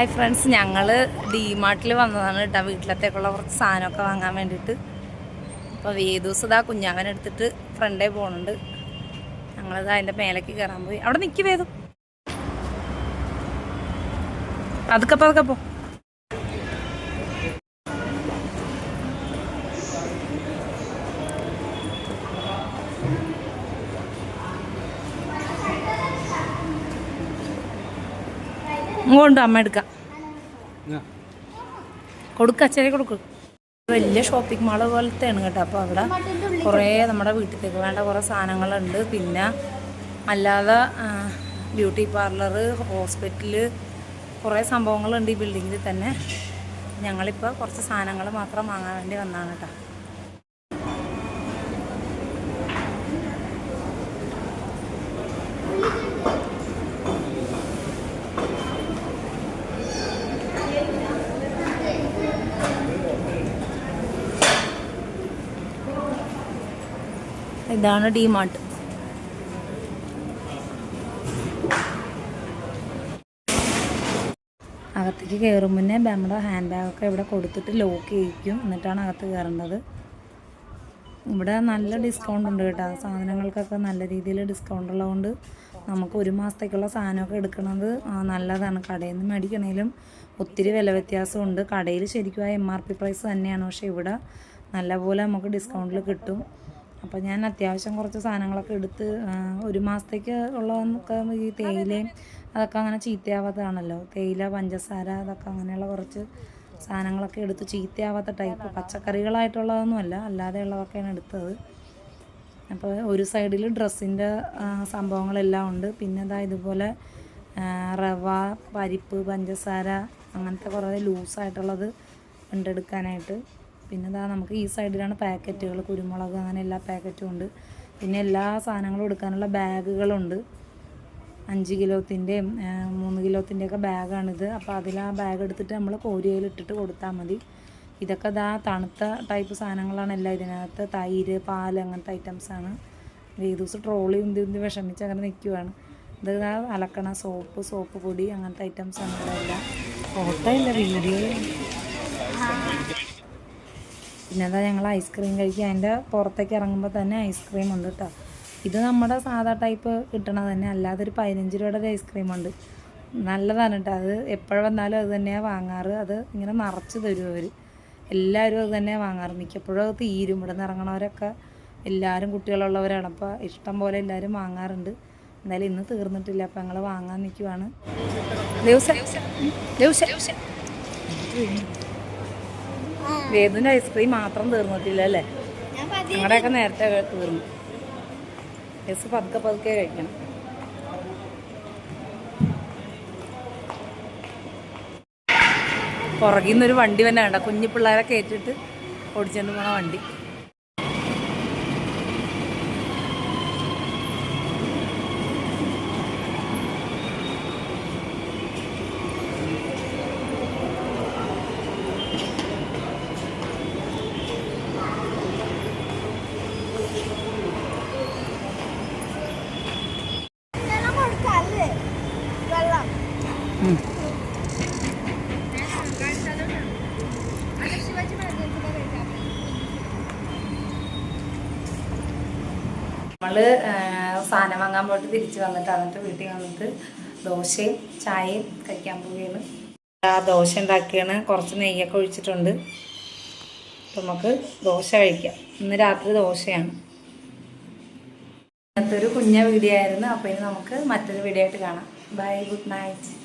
Hi friends ഞങ്ങൾ ഡിമാർട്ടിൽ വന്നതാണ് കേട്ടോ വീട്ടിലത്തേക്കുള്ള കുറച്ച് സാധനമൊക്കെ വാങ്ങാൻ വേണ്ടിയിട്ട്. അപ്പോൾ വേദൂസ് ഇതാ കുഞ്ഞാവൻ എടുത്തിട്ട് ഫ്രണ്ടേ പോകുന്നുണ്ട് ഞങ്ങളത് അതിന്റെ മേലേക്ക് കയറാൻ പോയി. അവിടെ നിൽക്കി വേദു പതുക്കെ പതുക്കെ പോ. ഇങ്ങോട്ട് അമ്മ എടുക്കാം. കൊടുക്ക അച്ഛനെ കൊടുക്ക്. വലിയ ഷോപ്പിംഗ് മാൾ പോലത്തെയാണ് കേട്ടോ. അപ്പോൾ അവിടെ കുറേ നമ്മുടെ വീട്ടിലേക്ക് വേണ്ട കുറേ സാധനങ്ങളുണ്ട്. പിന്നെ അല്ലാതെ ബ്യൂട്ടി പാർലർ ഹോസ്പിറ്റൽ കുറേ സംഭവങ്ങളുണ്ട് ഈ ബിൽഡിങ്ങിൽ തന്നെ. ഞങ്ങളിപ്പോൾ കുറച്ച് സാധനങ്ങൾ മാത്രം വാങ്ങാൻ വേണ്ടി വന്നതാണ് കേട്ടോ. ഇതാണ് ഡിമാർട്ട്. അകത്തേക്ക് കയറും മുന്നേ നമ്മുടെ ഹാൻഡ് ബാഗൊക്കെ ഇവിടെ കൊടുത്തിട്ട് ലോക്ക് ചെയ്യിക്കും. എന്നിട്ടാണ് അകത്ത് കയറേണ്ടത് ഇവിടെ നല്ല ഡിസ്കൗണ്ട് ഉണ്ട് കേട്ടോ. സാധനങ്ങൾക്കൊക്കെ നല്ല രീതിയിൽ ഡിസ്കൗണ്ട് ഉള്ളതുകൊണ്ട് നമുക്ക് ഒരു മാസത്തേക്കുള്ള സാധനമൊക്കെ എടുക്കുന്നത് നല്ലതാണ്. കടയിൽ നിന്ന് മേടിക്കണേലും ഒത്തിരി വില വ്യത്യാസമുണ്ട്. കടയിൽ ശരിക്കും ആ എം ആർ പി പ്രൈസ് തന്നെയാണ്. പക്ഷേ ഇവിടെ നല്ലപോലെ നമുക്ക് ഡിസ്കൗണ്ടിൽ കിട്ടും. അപ്പോൾ ഞാൻ അത്യാവശ്യം കുറച്ച് സാധനങ്ങളൊക്കെ എടുത്ത് ഒരു മാസത്തേക്ക് ഉള്ളതൊക്കെ ഈ തേയിലയും അതൊക്കെ അങ്ങനെ ചീത്തയാവാത്തതാണല്ലോ. തേയില പഞ്ചസാര അതൊക്കെ അങ്ങനെയുള്ള കുറച്ച് സാധനങ്ങളൊക്കെ എടുത്ത് ചീത്തയാവാത്ത ടൈപ്പ് പച്ചക്കറികളായിട്ടുള്ളതൊന്നുമല്ല അല്ലാതെയുള്ളതൊക്കെയാണ് എടുത്തത്. അപ്പോൾ ഒരു സൈഡിൽ ഡ്രസ്സിന്റെ സംഭവങ്ങളെല്ലാം ഉണ്ട്. പിന്നെ ഇതാ ഇതുപോലെ റവ പരിപ്പ് പഞ്ചസാര അങ്ങനത്തെ കുറേ ലൂസായിട്ടുള്ളത് ഉണ്ട് എടുക്കാനായിട്ട് പിന്നെ ഇതാ നമുക്ക് ഈ സൈഡിലാണ് പാക്കറ്റുകൾ കുരുമുളക് അങ്ങനെ എല്ലാ പാക്കറ്റും ഉണ്ട്. പിന്നെ എല്ലാ സാധനങ്ങളും എടുക്കാനുള്ള ബാഗുകളുണ്ട്. അഞ്ച് കിലോത്തിന്റെയും മൂന്ന് കിലോത്തിന്റെയൊക്കെ ബാഗാണിത്. അപ്പോൾ അതിൽ ആ ബാഗ് എടുത്തിട്ട് നമ്മൾ കോരിയയിൽ ഇട്ടിട്ട് കൊടുത്താൽ മതി. ഇതൊക്കെ ഇതാ തണുത്ത ടൈപ്പ് സാധനങ്ങളാണ് എല്ലാം ഇതിനകത്ത്. തൈര് പാൽ അങ്ങനത്തെ ഐറ്റംസാണ്. ദിവസം ട്രോളി ഉന്തി ഉന്തി വിഷമിച്ച് അങ്ങനെ നിൽക്കുവാണ്. ഇതാ അലക്കണ സോപ്പ് സോപ്പ് പൊടി അങ്ങനത്തെ ഐറ്റംസാണ് ഇവിടെ എല്ലാം ഫോട്ടോ ഇല്ല വീഡിയോ പിന്നെ അതാ ഞങ്ങൾ ഐസ്ക്രീം കഴിക്കുക. അതിന്റെ പുറത്തേക്ക് ഇറങ്ങുമ്പോൾ തന്നെ ഐസ്ക്രീം ഉണ്ട് കേട്ടോ ഇത് നമ്മുടെ സാധാ ടൈപ്പ് കിട്ടണത് തന്നെ. അല്ലാതെ ഒരു പതിനഞ്ച് രൂപയുടെ ഒരു ഐസ്ക്രീം ഉണ്ട്. നല്ലതാണ് കേട്ടോ അത് എപ്പോഴും വന്നാലും അത് തന്നെയാണ് വാങ്ങാറ്. അത് ഇങ്ങനെ നിറച്ച് തരും അവർ എല്ലാവരും അത് തന്നെയാണ് വാങ്ങാറ്. മിക്കപ്പോഴും അത് തീരും. ഇവിടെ നിന്ന് ഇറങ്ങണവരൊക്കെ എല്ലാവരും കുട്ടികളുള്ളവരാണ്. അപ്പോൾ ഇഷ്ടം പോലെ എല്ലാവരും വാങ്ങാറുണ്ട്. എന്തായാലും ഇന്ന് തീർന്നിട്ടില്ല. അപ്പം ഞങ്ങൾ വാങ്ങാൻ നിൽക്കുവാണ് ദിവസം. ദിവസം. വേദുവിന്റെ ഐസ്ക്രീം മാത്രം തീർന്നിട്ടില്ല അല്ലേ? ഞങ്ങളുടെയൊക്കെ നേരത്തെ തീർന്നു. യെസ് പതുക്കെ പതുക്കെ കഴിക്കണം. പുറകിൽ നിന്നൊരു വണ്ടി തന്നെ വേണ്ട കുഞ്ഞു പിള്ളേരെ കയറ്റിട്ട് ഓടിച്ചുകൊണ്ട് പോണ വണ്ടി. നമ്മൾ സാധനം വാങ്ങാൻ പോയിട്ട് തിരിച്ചു വന്നിട്ട് എന്നിട്ട് വീട്ടിൽ വന്നിട്ട് ദോശയും ചായയും കഴിക്കാൻ പോവുകയാണ്. ആ ദോശ ഉണ്ടാക്കിയാണ്. കുറച്ച് നെയ്യൊക്കെ ഒഴിച്ചിട്ടുണ്ട്. നമുക്ക് ദോശ കഴിക്കാം. ഇന്ന് രാത്രി ദോശയാണ്. ഇന്നത്തെ ഒരു കുഞ്ഞ വീഡിയോ ആയിരുന്നു. അപ്പോൾ ഇനി നമുക്ക് മറ്റൊരു വീഡിയോ ആയിട്ട് കാണാം. Bye good night